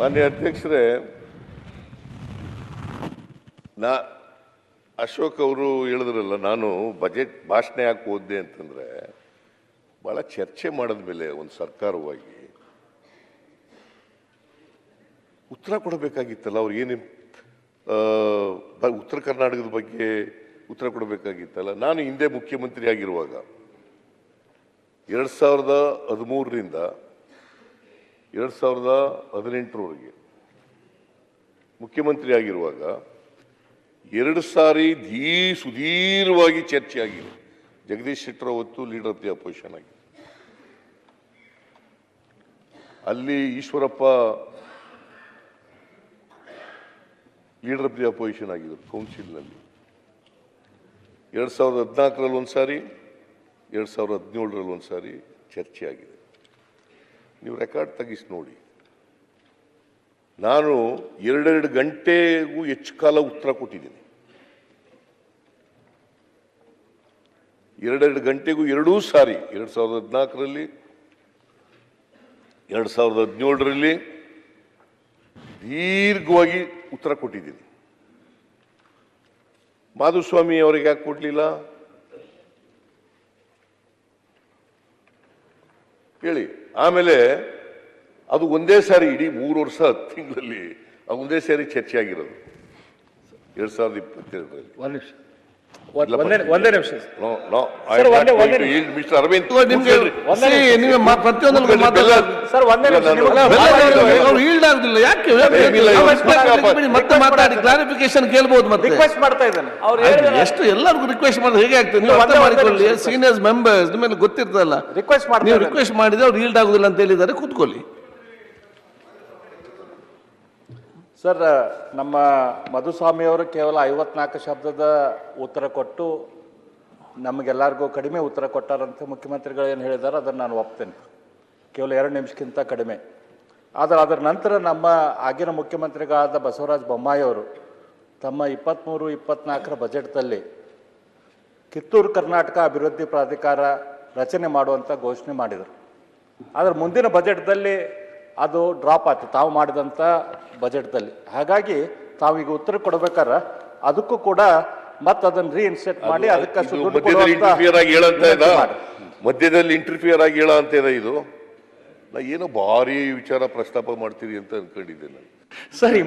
ಮಾನ್ಯ ಅಧ್ಯಕ್ಷರೇ, ನಾ ಅಶೋಕ್ ಅವರು ಹೇಳಿದ್ರಲ್ಲ, ನಾನು ಬಜೆಟ್ ಭಾಷಣ ಯಾಕೆ ಓದಿದೆ ಅಂತಂದರೆ ಭಾಳ ಚರ್ಚೆ ಮಾಡಿದ ಮೇಲೆ ಒಂದು ಸರ್ಕಾರವಾಗಿ ಉತ್ತರ ಕೊಡಬೇಕಾಗಿತ್ತಲ್ಲ, ಅವ್ರು ಏನು ಉತ್ತರ ಕರ್ನಾಟಕದ ಬಗ್ಗೆ ಉತ್ತರ ಕೊಡಬೇಕಾಗಿತ್ತಲ್ಲ. ನಾನು ಹಿಂದೆ ಮುಖ್ಯಮಂತ್ರಿ ಆಗಿರುವಾಗ, ಎರಡು ಸಾವಿರದ ಹದಿಮೂರರಿಂದ ಎರಡು ಸಾವಿರದ ಹದಿನೆಂಟರವರೆಗೆ ಮುಖ್ಯಮಂತ್ರಿ ಆಗಿರುವಾಗ ಎರಡು ಸಾರಿ ದೀ ಸುದೀರ್ಘವಾಗಿ ಚರ್ಚೆಯಾಗಿದೆ. ಜಗದೀಶ್ ಶೆಟ್ಟರ್ ಅವತ್ತು ಲೀಡರ್ ಆಫ್ ದಿ ಅಪೋಸಿಷನ್ ಆಗಿದೆ ಅಲ್ಲಿ Eshwarappa leader of the opposition ಆಗಿದ್ದರು ಕೌನ್ಸಿಲ್ನಲ್ಲಿ. ಎರಡು ಸಾವಿರದ ಹದಿನಾಲ್ಕರಲ್ಲಿ ಒಂದು ಸಾರಿ ಎರಡು ಸಾವಿರದ ಹದಿನೇಳರಲ್ಲಿ ಒಂದು ಸಾರಿ ಚರ್ಚೆ ಆಗಿದೆ ನೀವು ರೆಕಾರ್ಡ್ ತೆಗಿಸಿ ನೋಡಿ. ನಾನು ಎರಡೆರಡು ಗಂಟೆಗೂ ಹೆಚ್ಚು ಕಾಲ ಉತ್ತರ ಕೊಟ್ಟಿದ್ದೀನಿ. ಎರಡೆರಡು ಗಂಟೆಗೂ ಎರಡೂ ಸಾರಿ, ಎರಡು ಸಾವಿರದ ಹದಿನಾಲ್ಕರಲ್ಲಿ, ಎರಡು ಸಾವಿರದ ಹದಿನೇಳರಲ್ಲಿ ದೀರ್ಘವಾಗಿ ಉತ್ತರ ಕೊಟ್ಟಿದ್ದೀನಿ. ಮಾಧುಸ್ವಾಮಿ ಅವರಿಗೆ ಯಾಕೆ ಕೊಡಲಿಲ್ಲ? ಹೇಳಿ. ಆಮೇಲೆ ಅದು ಒಂದೇ ಸಾರಿ ಇಡೀ ಮೂರು ವರ್ಷ ಹತ್ತು ತಿಂಗಳಲ್ಲಿ ಅದು ಒಂದೇ ಸಾರಿ ಚರ್ಚೆ ಆಗಿರೋದು ಎರಡ್ ಸಾವಿರದ ಇಪ್ಪತ್ತೆರಡರಲ್ಲಿ. ಒಂದ್ ನಿಮಿಷ. ಅರವಿಂದ್ ಸರ್, ಒಂದೇ ಈಲ್ಡ್ ಆಗುದಿಲ್ಲ ಯಾಕೆ? ಮತ್ತೆ ಮಾತಾಡಿ ಕ್ಲಾರಿಫಿಕೇಶನ್ ಕೇಳ್ಬೋದು ಮತ್ತೆ. ರಿಕ್ವೆಸ್ಟ್ ಮಾಡ್ತಾ ಇದ್ದಾನೆ. ಅವ್ರು ಹೇಳಿದ್ರೆ ಎಷ್ಟು ಎಲ್ಲರಿಗೂ ರಿಕ್ವೆಸ್ಟ್ ಮಾಡಿದ್ರೆ ಹೇಗೆ ಆಗ್ತದೆ? ನೀವು ಅರ್ಥ ಮಾಡಿಕೊಳ್ಳಿ ಸೀನಿಯರ್ಸ್ ಮೆಂಬರ್ಸ್ ನಿಮಗೆ ಗೊತ್ತಿರ್ತದಲ್ಲ. ರಿಕ್ವೆಸ್ಟ್ ಮಾಡ್ತಾ ನೀವು ರಿಕ್ವೆಸ್ಟ್ ಮಾಡಿದ್ರೆ ಅವ್ರು ಈಲ್ಡ್ ಆಗುದಿಲ್ಲ ಅಂತ ಹೇಳಿದ್ದಾರೆ ಕೂತ್ಕೊಳ್ಳಿ. ಸರ್ ನಮ್ಮ ಮಧುಸ್ವಾಮಿ ಅವರು ಕೇವಲ ಐವತ್ನಾಲ್ಕು ಶಬ್ದದ ಉತ್ತರ ಕೊಟ್ಟು ನಮಗೆಲ್ಲರಿಗೂ ಕಡಿಮೆ ಉತ್ತರ ಕೊಟ್ಟಾರಂತೆ. ಮುಖ್ಯಮಂತ್ರಿಗಳು ಏನು ಹೇಳಿದ್ದಾರೆ ಅದನ್ನು ನಾನು ಒಪ್ತೇನೆ. ಕೇವಲ ಎರಡು ನಿಮಿಷಕ್ಕಿಂತ ಕಡಿಮೆ. ಆದರೆ ಅದರ ನಂತರ ನಮ್ಮ ಆಗಿನ ಮುಖ್ಯಮಂತ್ರಿಗಳಾದ ಬಸವರಾಜ ಬೊಮ್ಮಾಯಿಯವರು ತಮ್ಮ ಇಪ್ಪತ್ತ್ಮೂರು ಇಪ್ಪತ್ನಾಲ್ಕರ ಬಜೆಟ್ದಲ್ಲಿ ಕಿತ್ತೂರು ಕರ್ನಾಟಕ ಅಭಿವೃದ್ಧಿ ಪ್ರಾಧಿಕಾರ ರಚನೆ ಮಾಡುವಂಥ ಘೋಷಣೆ ಮಾಡಿದರು. ಆದರೆ ಮುಂದಿನ ಬಜೆಟ್ದಲ್ಲಿ ಅದು ಡ್ರಾಪ್ ಆಯ್ತು. ತಾವು ಮಾಡಿದಂಥ ಬಜೆಟ್ದಲ್ಲಿ. ಹಾಗಾಗಿ ತಾವೀಗ ಉತ್ತರ ಕೊಡ್ಬೇಕಾದ್ರೆ ಅದಕ್ಕೂ ಕೂಡ ಮತ್ತೆ ಅದನ್ನು ರೀಇನ್ಸೆಟ್ ಮಾಡಿ ಅದಕ್ಕೆ ಮಧ್ಯದಲ್ಲಿ ಇಂಟರ್ಫಿಯರ್ ಆಗಿ ಹೇಳಂತ ಇದ. ಮಧ್ಯದಲ್ಲಿ ಇಂಟರ್ಫಿಯರ್ ಆಗಿ ಹೇಳ ಅಂತ ಇದೆ ಇದು. ನಾ ಏನೋ ಭಾರಿ ವಿಚಾರ ಪ್ರಸ್ತಾಪ ಮಾಡ್ತೀರಿ ಅಂತ ಅನ್ಕೊಂಡಿದ್ದೆ ನಾನು. ಸರಿ